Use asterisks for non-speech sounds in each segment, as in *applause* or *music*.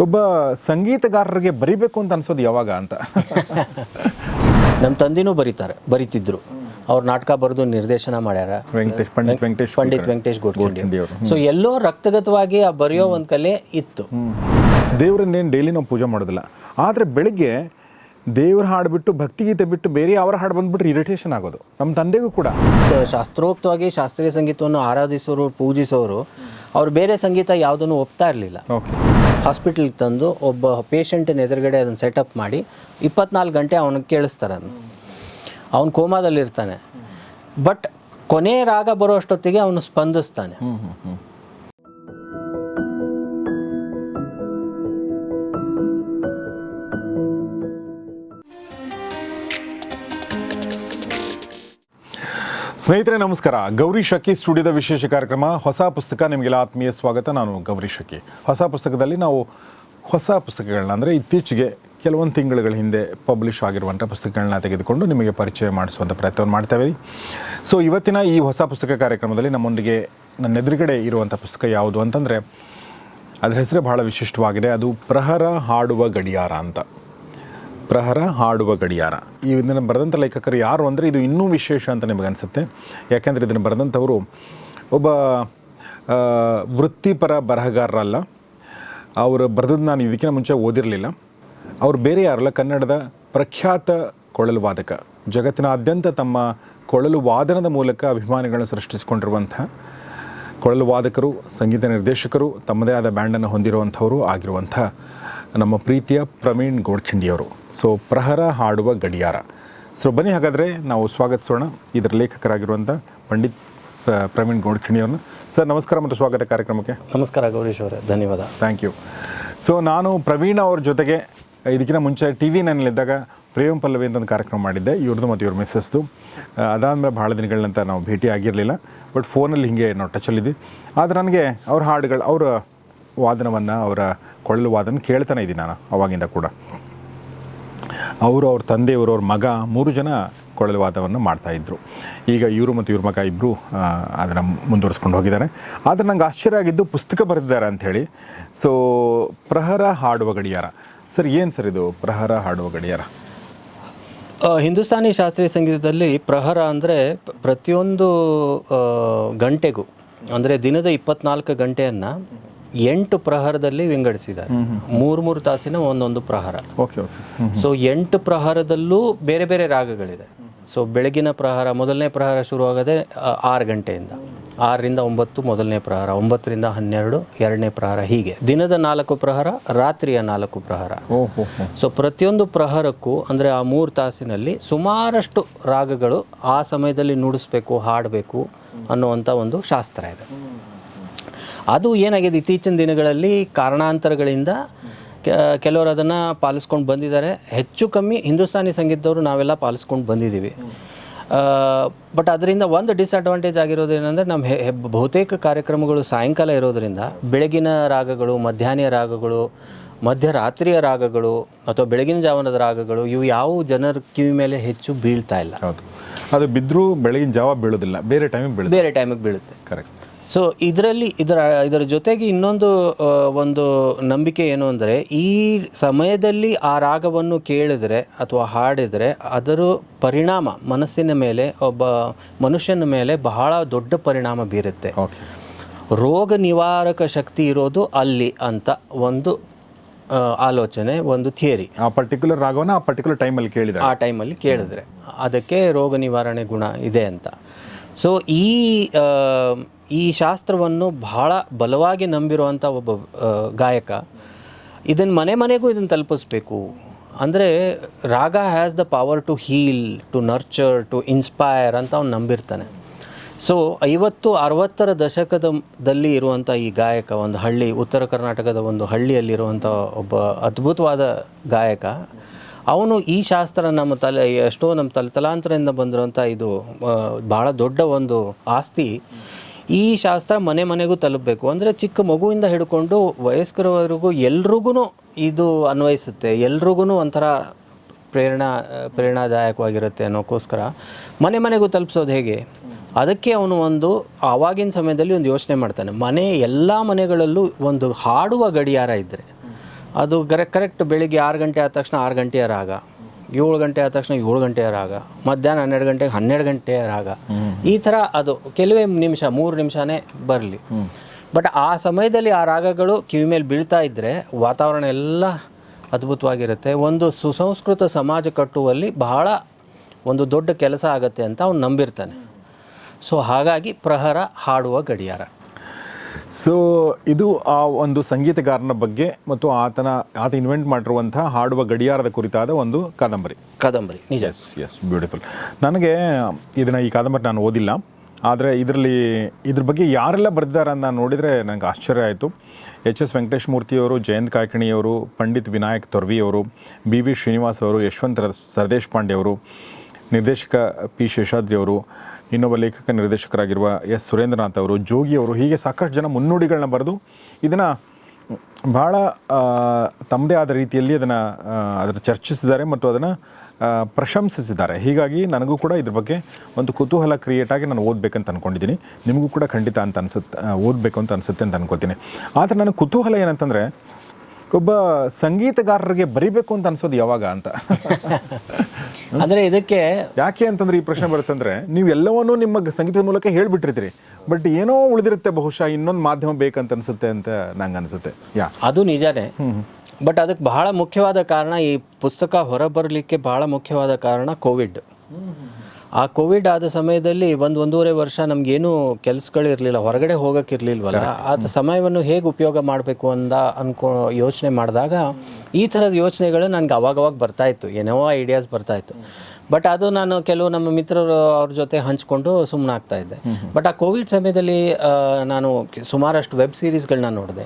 ಒಬ್ಬ ಸಂಗೀತಗಾರರಿಗೆ ಬರಿಬೇಕು ಅಂತ ಅನ್ಸೋದು ಯಾವಾಗ ಅಂತ. *laughs* ನಮ್ಮ ತಂದೆನೂ ಬರೀತಾರೆ ಬರೀತಿದ್ರು. ಅವ್ರ ನಾಟಕ ಬರೆದು ನಿರ್ದೇಶನ ಮಾಡ್ಯಾರ. ವೆಂಕಟೇಶ್ ಪಂಡಿತ್ ವೆಂಕಟೇಶ್ ಪಂಡಿತ್ ವೆಂಕಟೇಶ್ ಗೋಡ್ಖಿಂಡಿ ಸೊ ಎಲ್ಲೋ ರಕ್ತಗತವಾಗಿ ಆ ಬರೆಯೋ ಒಂದು ಕಲೆ ಇತ್ತು. ದೇವ್ರನ್ನೇನು ಡೈಲಿ ನಾವು ಪೂಜೆ ಮಾಡೋದಿಲ್ಲ. ಆದರೆ ಬೆಳಿಗ್ಗೆ ದೇವ್ರ ಹಾಡು ಬಿಟ್ಟು ಭಕ್ತಿಗೀತೆ ಬಿಟ್ಟು ಬೇರೆ ಅವರ ಹಾಡು ಬಂದ್ಬಿಟ್ರೆ ಇರಿಟೇಷನ್ ಆಗೋದು. ನಮ್ಮ ತಂದೆಗೂ ಕೂಡ. ಶಾಸ್ತ್ರೋಕ್ತವಾಗಿ ಶಾಸ್ತ್ರೀಯ ಸಂಗೀತವನ್ನು ಆರಾಧಿಸೋರು ಪೂಜಿಸೋರು ಅವ್ರು ಬೇರೆ ಸಂಗೀತ ಯಾವುದನ್ನು ಒಪ್ತಾ ಇರಲಿಲ್ಲ. ಓಕೆ ಹಾಸ್ಪಿಟಲ್ಗೆ ತಂದು ಒಬ್ಬ ಪೇಷಂಟಿನ ಎದುರುಗಡೆ ಅದನ್ನು ಸೆಟಪ್ ಮಾಡಿ ಇಪ್ಪತ್ನಾಲ್ಕು ಗಂಟೆ ಅವನಿಗೆ ಕೇಳಿಸ್ತಾರೆ ಅದನ್ನು. ಅವನು ಕೋಮಾದಲ್ಲಿರ್ತಾನೆ. ಬಟ್ ಕೊನೆ ರಾಗ ಬರೋ ಅಷ್ಟೊತ್ತಿಗೆ ಅವನು ಸ್ಪಂದಿಸ್ತಾನೆ. ಸ್ನೇಹಿತರೆ, ನಮಸ್ಕಾರ. ಗೌರಿ ಶಕಿ ಸ್ಟುಡಿಯೋದ ವಿಶೇಷ ಕಾರ್ಯಕ್ರಮ. ಹೊಸ ಪುಸ್ತಕ ನಿಮಗೆಲ್ಲ ಆತ್ಮೀಯ ಸ್ವಾಗತ. ನಾನು ಗೌರಿ ಶಕಿ ಹೊಸ ಪುಸ್ತಕದಲ್ಲಿ ನಾವು ಹೊಸ ಪುಸ್ತಕಗಳನ್ನ ಅಂದರೆ ಇತ್ತೀಚೆಗೆ ಕೆಲವೊಂದು ತಿಂಗಳುಗಳ ಹಿಂದೆ ಪಬ್ಲಿಷ್ ಆಗಿರುವಂಥ ಪುಸ್ತಕಗಳನ್ನ ತೆಗೆದುಕೊಂಡು ನಿಮಗೆ ಪರಿಚಯ ಮಾಡಿಸುವಂಥ ಪ್ರಯತ್ನವನ್ನು ಮಾಡ್ತೇವೆ ಸೊ ಇವತ್ತಿನ ಈ ಹೊಸ ಪುಸ್ತಕ ಕಾರ್ಯಕ್ರಮದಲ್ಲಿ ನಮ್ಮೊಂದಿಗೆ ನನ್ನ ಎದುರುಗಡೆ ಇರುವಂಥ ಪುಸ್ತಕ ಯಾವುದು ಅಂತಂದರೆ, ಅದರ ಹೆಸರೇ ಬಹಳ ವಿಶಿಷ್ಟವಾಗಿದೆ. ಅದು ಪ್ರಹರ ಹಾಡುವ ಗಡಿಯಾರ ಅಂತ. ಪ್ರಹರ ಹಾಡುವ ಗಡಿಯಾರ. ಈ ಇದನ್ನು ಬರೆದಂಥ ಲೇಖಕರು ಯಾರು ಅಂದರೆ ಇದು ಇನ್ನೂ ವಿಶೇಷ ಅಂತ ನಿಮಗೆ ಅನಿಸುತ್ತೆ. ಯಾಕೆಂದರೆ ಇದನ್ನು ಬರೆದಂಥವರು ಒಬ್ಬ ವೃತ್ತಿಪರ ಬರಹಗಾರರಲ್ಲ. ಅವರು ಬರೆದದ್ದು ನಾನು ಇದಕ್ಕಿಂತ ಮುಂಚೆ ಓದಿರಲಿಲ್ಲ. ಅವರು ಬೇರೆ ಯಾರಲ್ಲ, ಕನ್ನಡದ ಪ್ರಖ್ಯಾತ ಕೊಳಲು ವಾದಕ ಜಗತ್ತಿನಾದ್ಯಂತ ತಮ್ಮ ಕೊಳಲು ವಾದನದ ಮೂಲಕ ಅಭಿಮಾನಿಗಳನ್ನು ಸೃಷ್ಟಿಸಿಕೊಂಡಿರುವಂಥ ಕೊಳಲು ವಾದಕರು ಸಂಗೀತ ನಿರ್ದೇಶಕರು, ತಮ್ಮದೇ ಆದ ಬ್ಯಾಂಡನ್ನು ಹೊಂದಿರುವಂಥವರು ಆಗಿರುವಂಥ ನಮ್ಮ ಪ್ರೀತಿಯ ಪ್ರವೀಣ್ ಗೋಡ್ಖಿಂಡಿಯವರು. ಸೊ ಪ್ರಹರ ಹಾಡುವ ಗಡಿಯಾರ. ಸೊ ಬನ್ನಿ ಹಾಗಾದರೆ ನಾವು ಸ್ವಾಗತಿಸೋಣ. ಇದರ ಲೇಖಕರಾಗಿರುವಂಥ ಪಂಡಿತ್ ಪ್ರ- ಪ್ರವೀಣ್ ಗೋಡ್ಖಿಂಡಿಯವ್ರನ್ನ. ಸರ್ ನಮಸ್ಕಾರ ಮತ್ತು ಸ್ವಾಗತ ಕಾರ್ಯಕ್ರಮಕ್ಕೆ. ನಮಸ್ಕಾರ ಗೌರೀಶ್ ಅವರೇ ಧನ್ಯವಾದ. Thank you. ಸೊ ನಾನು ಪ್ರವೀಣ್ ಅವ್ರ ಜೊತೆಗೆ ಇದಕ್ಕಿಂತ ಮುಂಚೆ ಟಿ ವಿ ನನ್ನಲ್ಲಿದ್ದಾಗ ಪ್ರೇಮ್ ಪಲ್ಲವಿ ಅಂತ ಒಂದು ಕಾರ್ಯಕ್ರಮ ಮಾಡಿದ್ದೆ. ಇವ್ರದ್ದು ಮತ್ತು ಇವ್ರ ಮಿಸ್ಸಸ್ದು. ಅದಾದಮೇಲೆ ಭಾಳ ದಿನಗಳಂತ ನಾವು ಭೇಟಿ ಆಗಿರಲಿಲ್ಲ. ಬಟ್ ಫೋನಲ್ಲಿ ಹೀಗೆ ನಾವು ಟಚಲ್ಲಿದ್ವಿ ಆದರೆ ನನಗೆ ಅವ್ರ ಹಾಡುಗಳು ಅವರ ವಾದನವನ್ನು ಅವರ ಕೊಳಲು ವಾದನ ಕೇಳ್ತಾನೆ ಇದ್ದೀನಿ ನಾನು, ಅವಾಗಿಂದ ಕೂಡ. ಅವರು ಅವ್ರ ತಂದೆಯವರು, ಅವ್ರ ಮಗ ಮೂರು ಜನ ಕೊಳಲು ವಾದವನ್ನು ಮಾಡ್ತಾಯಿದ್ರು ಈಗ ಇವರು ಮತ್ತು ಇವ್ರ ಮಗ ಇಬ್ಬರು ಅದನ್ನು ಮುಂದುವರಿಸ್ಕೊಂಡು ಹೋಗಿದ್ದಾರೆ. ಆದರೆ ನಂಗೆ ಆಶ್ಚರ್ಯ ಆಗಿದ್ದು ಪುಸ್ತಕ ಬರೆದಿದ್ದಾರೆ ಅಂಥೇಳಿ ಸೊ ಪ್ರಹರ ಹಾಡುವ ಗಡಿಯಾರ. ಸರ್ ಏನು ಸರ್ ಇದು ಪ್ರಹರ ಹಾಡುವ ಗಡಿಯಾರ? ಹಿಂದೂಸ್ತಾನಿ ಶಾಸ್ತ್ರೀಯ ಸಂಗೀತದಲ್ಲಿ ಪ್ರಹರ ಅಂದರೆ ಪ್ರತಿಯೊಂದು ಗಂಟೆಗೂ, ಅಂದರೆ ದಿನದ ಇಪ್ಪತ್ನಾಲ್ಕು ಗಂಟೆಯನ್ನು ಎಂಟು ಪ್ರಹರದಲ್ಲಿ ವಿಂಗಡಿಸಿದ್ದಾರೆ. ಮೂರು ಮೂರು ತಾಸಿನ ಒಂದೊಂದು ಪ್ರಹಾರ. ಸೊ ಎಂಟು ಪ್ರಹಾರದಲ್ಲೂ ಬೇರೆ ಬೇರೆ ರಾಗಗಳಿದೆ. ಸೊ ಬೆಳಗಿನ ಪ್ರಹಾರ ಮೊದಲನೇ ಪ್ರಹಾರ ಶುರುವಾಗದೆ ಆರು ಗಂಟೆಯಿಂದ. ಆರರಿಂದ ಒಂಬತ್ತು ಮೊದಲನೇ ಪ್ರಹಾರ ಒಂಬತ್ತರಿಂದ ಹನ್ನೆರಡು ಎರಡನೇ ಪ್ರಹಾರ ಹೀಗೆ. ದಿನದ ನಾಲ್ಕು ಪ್ರಹಾರ ರಾತ್ರಿಯ ನಾಲ್ಕು ಪ್ರಹಾರ. ಸೊ ಪ್ರತಿಯೊಂದು ಪ್ರಹರಕ್ಕೂ ಅಂದರೆ ಆ ಮೂರು ತಾಸಿನಲ್ಲಿ ಸುಮಾರಷ್ಟು ರಾಗಗಳು ಆ ಸಮಯದಲ್ಲಿ ನುಡಿಸ್ಬೇಕು ಹಾಡಬೇಕು ಅನ್ನುವಂಥ ಒಂದು ಶಾಸ್ತ್ರ ಇದೆ. ಅದು ಏನಾಗಿದೆ? ಇತ್ತೀಚಿನ ದಿನಗಳಲ್ಲಿ ಕಾರಣಾಂತರಗಳಿಂದ ಕೆಲವರು ಅದನ್ನು ಪಾಲಿಸ್ಕೊಂಡು ಬಂದಿದ್ದಾರೆ. ಹೆಚ್ಚು ಕಮ್ಮಿ ಹಿಂದೂಸ್ತಾನಿ ಸಂಗೀತದವರು ನಾವೆಲ್ಲ ಪಾಲಿಸ್ಕೊಂಡು ಬಂದಿದ್ದೀವಿ. ಬಟ್ ಅದರಿಂದ ಒಂದು ಡಿಸ್ಅಡ್ವಾಂಟೇಜ್ ಆಗಿರೋದು ಏನಂದರೆ ನಮ್ಮ ಬಹುತೇಕ ಕಾರ್ಯಕ್ರಮಗಳು ಸಾಯಂಕಾಲ ಇರೋದರಿಂದ ಬೆಳಗಿನ ರಾಗಗಳು ಮಧ್ಯಾಹ್ನ ರಾಗಗಳು ಮಧ್ಯರಾತ್ರಿಯ ರಾಗಗಳು ಅಥವಾ ಬೆಳಗಿನ ಜಾವನದ ರಾಗಗಳು ಇವು ಯಾವ ಜನರ ಕಿವಿ ಮೇಲೆ ಹೆಚ್ಚು ಬೀಳ್ತಾ ಇಲ್ಲ. ಅದು ಬಿದ್ದರೂ ಬೆಳಗಿನ ಜಾವ ಬೀಳೋದಿಲ್ಲ. ಬೇರೆ ಟೈಮಿಗೆ ಬೀಳುತ್ತೆ. ಬೇರೆ ಟೈಮಿಗೆ ಬೀಳುತ್ತೆ. ಕರೆಕ್ಟ್ ಸೊ ಇದರಲ್ಲಿ ಇದರ ಇದರ ಜೊತೆಗೆ ಇನ್ನೊಂದು ಒಂದು ನಂಬಿಕೆ ಏನು ಅಂದರೆ ಈ ಸಮಯದಲ್ಲಿ ಆ ರಾಗವನ್ನು ಕೇಳಿದರೆ ಅಥವಾ ಹಾಡಿದರೆ ಅದರ ಪರಿಣಾಮ ಮನಸ್ಸಿನ ಮೇಲೆ ಒಬ್ಬ ಮನುಷ್ಯನ ಮೇಲೆ ಬಹಳ ದೊಡ್ಡ ಪರಿಣಾಮ ಬೀರುತ್ತೆ. ಓಕೆ ರೋಗ ನಿವಾರಕ ಶಕ್ತಿ ಇರೋದು ಅಲ್ಲಿ ಅಂತ ಒಂದು ಆಲೋಚನೆ ಒಂದು ಥಿಯರಿ. ಆ ಪರ್ಟಿಕ್ಯುಲರ್ ರಾಗವನ್ನು ಆ ಪರ್ಟಿಕ್ಯುಲರ್ ಟೈಮಲ್ಲಿ ಕೇಳಿದರೆ. ಆ ಟೈಮಲ್ಲಿ ಕೇಳಿದರೆ. ಅದಕ್ಕೆ ರೋಗ ನಿವಾರಣೆ ಗುಣ ಇದೆ ಅಂತ. ಸೊ ಈ ಈ ಶಾಸ್ತ್ರವನ್ನು ಬಹಳ ಬಲವಾಗಿ ನಂಬಿರುವಂಥ ಒಬ್ಬ ಗಾಯಕ ಇದನ್ನು ಮನೆ ಮನೆಗೂ ಇದನ್ನು ತಲುಪಿಸ್ಬೇಕು. ಅಂದರೆ raga has the power to heal to nurture to inspire ಅಂತ ಅವ್ನು ನಂಬಿರ್ತಾನೆ. ಸೊ ಐವತ್ತು, ಅರವತ್ತರ ದಶಕದಲ್ಲಿ ಇರುವಂಥ ಈ ಗಾಯಕ, ಒಂದು ಹಳ್ಳಿ, ಉತ್ತರ ಕರ್ನಾಟಕದ ಒಂದು ಹಳ್ಳಿಯಲ್ಲಿರುವಂಥ ಒಬ್ಬ ಅದ್ಭುತವಾದ ಗಾಯಕ, ಅವನು ಈ ಶಾಸ್ತ್ರ ನಮ್ಮ ತಲೆ, ಎಷ್ಟೋ ನಮ್ಮ ತಲೆ, ತಲಾಂತರದಿಂದ ಬಂದಿರುವಂಥ ಇದು ಭಾಳ ದೊಡ್ಡ ಒಂದು ಆಸ್ತಿ. ಈ ಶಾಸ್ತ್ರ ಮನೆ ಮನೆಗೂ ತಲುಪಬೇಕು. ಅಂದರೆ ಚಿಕ್ಕ ಮಗುವಿಂದ ಹಿಡ್ಕೊಂಡು ವಯಸ್ಕರವರೆಗೂ ಎಲ್ರಿಗೂ ಇದು ಅನ್ವಯಿಸುತ್ತೆ. ಎಲ್ರಿಗೂ ಒಂಥರ ಪ್ರೇರಣಾ, ಪ್ರೇರಣಾದಾಯಕವಾಗಿರುತ್ತೆ ಅನ್ನೋಕ್ಕೋಸ್ಕರ ಮನೆ ಮನೆಗೂ ತಲುಪಿಸೋದು ಹೇಗೆ? ಅದಕ್ಕೆ ಅವನು ಒಂದು ಆವಾಗಿನ ಸಮಯದಲ್ಲಿ ಒಂದು ಯೋಚನೆ ಮಾಡ್ತಾನೆ. ಮನೆ ಎಲ್ಲ ಮನೆಗಳಲ್ಲೂ ಒಂದು ಹಾಡುವ ಗಡಿಯಾರ ಇದ್ದರೆ ಅದು ಕರೆ, ಕರೆಕ್ಟ್ ಬೆಳಿಗ್ಗೆ ಆರು ಗಂಟೆ ಆದ ತಕ್ಷಣ ಆರು ಗಂಟೆಯ ರಾಗ. ಏಳು ಗಂಟೆ ಆದ ತಕ್ಷಣ ಏಳು ಗಂಟೆಯ ರಾಗ ಮಧ್ಯಾಹ್ನ ಹನ್ನೆರಡು ಗಂಟೆಗೆ ಹನ್ನೆರಡು ಗಂಟೆಯ ರಾಗ. ಈ ಥರ ಅದು ಕೆಲವೇ ನಿಮಿಷ ಮೂರು ನಿಮಿಷನೇ ಬರಲಿ. ಬಟ್ ಆ ಸಮಯದಲ್ಲಿ ಆ ರಾಗಗಳು ಕಿವಿ ಮೇಲೆ ಬೀಳ್ತಾ ಇದ್ದರೆ ವಾತಾವರಣ ಎಲ್ಲ ಅದ್ಭುತವಾಗಿರುತ್ತೆ. ಒಂದು ಸುಸಂಸ್ಕೃತ ಸಮಾಜ ಕಟ್ಟುವಲ್ಲಿ ಬಹಳ ಒಂದು ದೊಡ್ಡ ಕೆಲಸ ಆಗುತ್ತೆ ಅಂತ ಅವ್ನು ನಂಬಿರ್ತಾನೆ. ಸೊ ಹಾಗಾಗಿ ಪ್ರಹರ ಹಾಡುವ ಗಡಿಯಾರ. ಸೊ ಇದು ಆ ಒಂದು ಸಂಗೀತಗಾರನ ಬಗ್ಗೆ ಮತ್ತು ಆತನ ಆತ ಇನ್ವೆಂಟ್ ಮಾಡಿರುವಂತಹ ಹಾಡುವ ಗಡಿಯಾರದ ಕುರಿತಾದ ಒಂದು ಕಾದಂಬರಿ. ಕಾದಂಬರಿ ನಿಜ. ಎಸ್ ಎಸ್ ಬ್ಯೂಟಿಫುಲ್ ನನಗೆ ಇದನ್ನು ಈ ಕಾದಂಬರಿ ನಾನು ಓದಿಲ್ಲ. ಆದರೆ ಇದರಲ್ಲಿ ಇದ್ರ ಬಗ್ಗೆ ಯಾರೆಲ್ಲ ಬರೆದಿದ್ದಾರೆ ಅಂತ ನಾನು ನೋಡಿದರೆ ನನಗೆ ಆಶ್ಚರ್ಯ ಆಯಿತು. ಎಚ್ ಎಸ್ ವೆಂಕಟೇಶ್ ಮೂರ್ತಿಯವರು ಜಯಂತ್ ಕಾಕಿಣಿಯವರು ಪಂಡಿತ್ ವಿನಾಯಕ್ ತೊರ್ವಿಯವರು ಬಿ ವಿ ಶ್ರೀನಿವಾಸ್ ಅವರು ಯಶವಂತ ಸರದೇಶ್ ಪಾಂಡೆಯವರು ಪಾಂಡೆ ಅವರು ನಿರ್ದೇಶಕ ಪಿ ಶೇಷಾದ್ರಿ ಅವರು ಇನ್ನೊಬ್ಬ ಲೇಖಕ ನಿರ್ದೇಶಕರಾಗಿರುವ ಎಸ್. ಸುರೇಂದ್ರನಾಥ್ ಅವರು, ಜೋಗಿ ಅವರು ಹೀಗೆ ಸಾಕಷ್ಟು ಜನ ಮುನ್ನುಡಿಗಳನ್ನ ಬರೆದು ಇದನ್ನು ಭಾಳ ತಮ್ಮದೇ ಆದ ರೀತಿಯಲ್ಲಿ ಅದನ್ನು ಅದನ್ನು ಚರ್ಚಿಸಿದ್ದಾರೆ ಮತ್ತು ಅದನ್ನು ಪ್ರಶಂಸಿಸಿದ್ದಾರೆ. ಹೀಗಾಗಿ ನನಗೂ ಕೂಡ ಇದ್ರ ಬಗ್ಗೆ ಒಂದು ಕುತೂಹಲ ಕ್ರಿಯೇಟ್ ಆಗಿ ನಾನು ಓದಬೇಕಂತ ಅಂದ್ಕೊಂಡಿದ್ದೀನಿ ನಿಮಗೂ ಕೂಡ ಖಂಡಿತ ಅಂತ ಅನ್ಸುತ್ತೆ ಓದಬೇಕು ಅಂತ ಅನಿಸುತ್ತೆ ಅಂತ ಅನ್ಕೋತೀನಿ. ಆದರೆ ನನಗೆ ಕುತೂಹಲ ಏನಂತಂದರೆ ಒಬ್ಬ ಸಂಗೀತಗಾರರಿಗೆ ಬರಿಬೇಕು ಅಂತ ಅನ್ಸೋದು ಯಾವಾಗ ಅಂತ. *laughs* ಅಂದ್ರೆ ಇದಕ್ಕೆ ಯಾಕೆ ಅಂತಂದ್ರೆ ಈ ಪ್ರಶ್ನೆ ಬರುತ್ತಂದ್ರೆ ನೀವು ಎಲ್ಲವನ್ನೂ ನಿಮ್ಮ ಸಂಗೀತದ ಮೂಲಕ ಹೇಳ್ಬಿಟ್ಟಿರ್ತೀರಿ ಬಟ್ ಏನೋ ಉಳಿದಿರುತ್ತೆ ಬಹುಶಃ ಇನ್ನೊಂದು ಮಾಧ್ಯಮ ಬೇಕಂತ ಅನ್ಸುತ್ತೆ ಅಂತ ನಂಗೆ ಅನ್ಸುತ್ತೆ. ಯಾ? ಅದು ನಿಜಾನೇ. ಬಟ್ ಅದಕ್ಕೆ ಬಹಳ ಮುಖ್ಯವಾದ ಕಾರಣ ಈ ಪುಸ್ತಕ ಹೊರಬರಲಿಕ್ಕೆ ಬಹಳ ಮುಖ್ಯವಾದ ಕಾರಣ ಕೋವಿಡ್. ಆ ಕೋವಿಡ್ ಆದ ಸಮಯದಲ್ಲಿ ಒಂದು ಒಂದೂವರೆ ವರ್ಷ ನಮಗೇನು ಕೆಲಸಗಳಿರಲಿಲ್ಲ ಹೊರಗಡೆ ಹೋಗೋಕ್ಕಿರ್ಲಿಲ್ವಲ್ಲ? ಆ ಸಮಯವನ್ನು ಹೇಗೆ ಉಪಯೋಗ ಮಾಡಬೇಕು ಅಂತ ಅನ್ಕೋ ಯೋಚನೆ ಮಾಡಿದಾಗ ಈ ಥರದ ಯೋಚನೆಗಳು ನನಗೆ ಅವಾಗವಾಗ ಬರ್ತಾ ಇತ್ತು ಏನೋ ಐಡಿಯಾಸ್ ಬರ್ತಾ ಇತ್ತು. ಬಟ್ ಅದು ನಾನು ಕೆಲವು ನಮ್ಮ ಮಿತ್ರರು ಅವ್ರ ಜೊತೆ ಹಂಚ್ಕೊಂಡು ಸುಮ್ಮನಾಗ್ತಾ ಇದ್ದೆ. ಬಟ್ ಆ ಕೋವಿಡ್ ಸಮಯದಲ್ಲಿ ನಾನು ಸುಮಾರಷ್ಟು ವೆಬ್ ಸೀರೀಸ್ಗಳನ್ನ ನೋಡಿದೆ.